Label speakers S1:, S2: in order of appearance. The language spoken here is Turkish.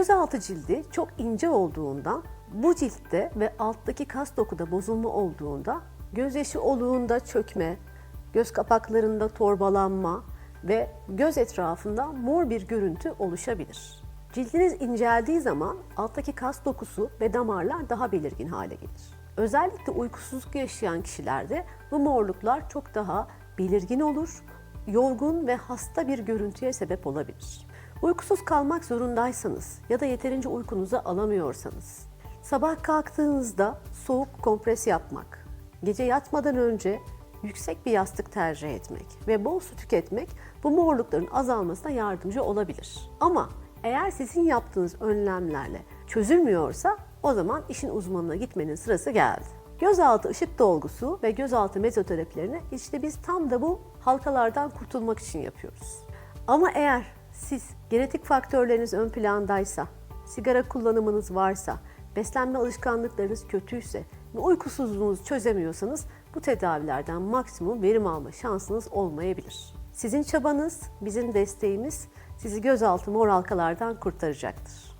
S1: Gözaltı cildi çok ince olduğundan bu ciltte ve alttaki kas dokuda bozulma olduğunda gözyaşı oluğunda çökme, göz kapaklarında torbalanma ve göz etrafında mor bir görüntü oluşabilir. Cildiniz inceldiği zaman alttaki kas dokusu ve damarlar daha belirgin hale gelir. Özellikle uykusuzluk yaşayan kişilerde bu morluklar çok daha belirgin olur, yorgun ve hasta bir görüntüye sebep olabilir. Uykusuz kalmak zorundaysanız ya da yeterince uykunuzu alamıyorsanız, sabah kalktığınızda soğuk kompres yapmak, gece yatmadan önce yüksek bir yastık tercih etmek ve bol su tüketmek bu morlukların azalmasına yardımcı olabilir. Ama eğer sizin yaptığınız önlemlerle çözülmüyorsa o zaman işin uzmanına gitmenin sırası geldi. Gözaltı ışık dolgusu ve gözaltı mezoterapilerini işte biz tam da bu halkalardan kurtulmak için yapıyoruz. Ama eğer siz genetik faktörleriniz ön plandaysa, sigara kullanımınız varsa, beslenme alışkanlıklarınız kötüyse ve uykusuzluğunuzu çözemiyorsanız bu tedavilerden maksimum verim alma şansınız olmayabilir. Sizin çabanız, bizim desteğimiz sizi gözaltı mor halkalardan kurtaracaktır.